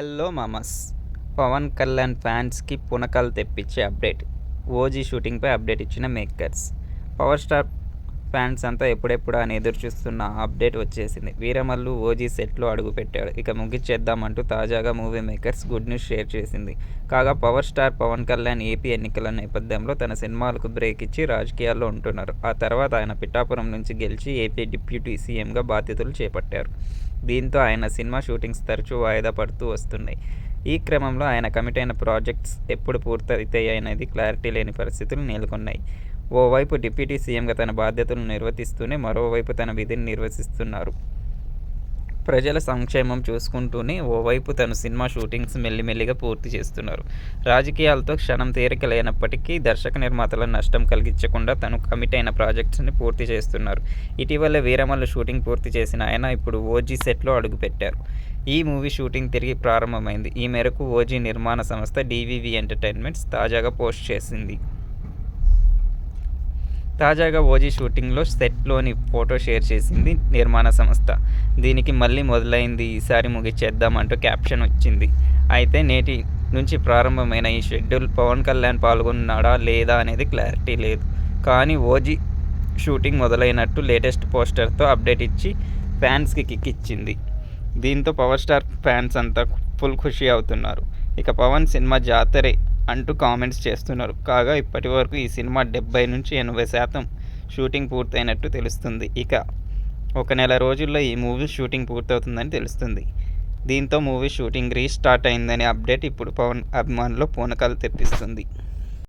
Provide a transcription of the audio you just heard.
Hello మామస్. Pawan Kalyan ఫ్యాన్స్కి పునకాలు తెప్పించే అప్డేట్. ఓజీ షూటింగ్పై అప్డేట్ ఇచ్చిన మేకర్స్. పవర్ స్టార్ ఫ్యాన్స్ అంతా ఎప్పుడెప్పుడు అని ఎదురు చూస్తున్న అప్డేట్ వచ్చేసింది. వీరమల్లు ఓజీ సెట్లో అడుగుపెట్టాడు. ఇక ముగిచ్చేద్దామంటూ తాజాగా movie makers good news share చేసింది. కాగా power star Pawan Kalyan AP ఎన్నికల నేపథ్యంలో తన సినిమాలకు బ్రేక్ ఇచ్చి రాజకీయాల్లో ఉంటున్నారు. ఆ తర్వాత ఆయన పిఠాపురం నుంచి గెలిచి ఏపీ డిప్యూటీ సీఎంగా బాధ్యతలు చేపట్టారు. దీంతో ఆయన సినిమా షూటింగ్స్ తరచూ వాయిదా పడుతూ వస్తున్నాయి. ఈ క్రమంలో ఆయన కమిట్ అయిన ప్రాజెక్ట్స్ ఎప్పుడు పూర్తయితాయి అనేది క్లారిటీ లేని పరిస్థితులు నెలకొన్నాయి. ఓవైపు డిప్యూటీ సీఎంగా తన బాధ్యతలను నిర్వర్తిస్తూనే మరోవైపు తన విధిని నిర్వహిస్తున్నారు ప్రజల సంక్షేమం చూసుకుంటూనే ఓవైపు తన సినిమా షూటింగ్స్ మెల్లిమెల్లిగా పూర్తి చేస్తున్నారు. రాజకీయాలతో క్షణం తీరిక లేనప్పటికీ దర్శక నిర్మాతల నష్టం కలిగించకుండా తను కమిట్ అయిన ప్రాజెక్ట్స్ని పూర్తి చేస్తున్నారు. ఇటీవల వీరమల్ల షూటింగ్ పూర్తి చేసిన ఆయన ఇప్పుడు ఓజీ సెట్లో అడుగుపెట్టారు. ఈ మూవీ షూటింగ్ తిరిగి ప్రారంభమైంది. ఈ మేరకు ఓజీ నిర్మాణ సంస్థ డివివి ఎంటర్టైన్మెంట్స్ తాజాగా పోస్ట్ చేసింది. తాజాగా ఓజీ షూటింగ్లో సెట్లోని ఫోటో షేర్ చేసింది నిర్మాణ సంస్థ. దీనికి మళ్ళీ మొదలైంది ఈసారి ముగిచేద్దామంటూ క్యాప్షన్ వచ్చింది. అయితే నేటి నుంచి ప్రారంభమైన ఈ షెడ్యూల్ పవన్ కళ్యాణ్ పాల్గొన్నాడా లేదా అనేది క్లారిటీ లేదు. కానీ ఓజీ షూటింగ్ మొదలైనట్టు లేటెస్ట్ పోస్టర్తో అప్డేట్ ఇచ్చి ఫ్యాన్స్కి కిక్ ఇచ్చింది. దీంతో పవర్ స్టార్ ఫ్యాన్స్ అంతా ఫుల్ ఖుషి అవుతున్నారు. ఇక పవన్ సినిమా జాతరే అంటూ కామెంట్స్ చేస్తున్నారు. కాగా ఇప్పటి వరకు ఈ సినిమా డెబ్బై నుంచి ఎనభై శాతం షూటింగ్ పూర్తయినట్టు తెలుస్తుంది. ఇక ఒక నెల రోజుల్లో ఈ మూవీ షూటింగ్ పూర్తవుతుందని తెలుస్తుంది. దీంతో మూవీ షూటింగ్ రీస్టార్ట్ అయిందనే అప్డేట్ ఇప్పుడు పవన్ అభిమానులు పూనకాలు తెప్పిస్తుంది.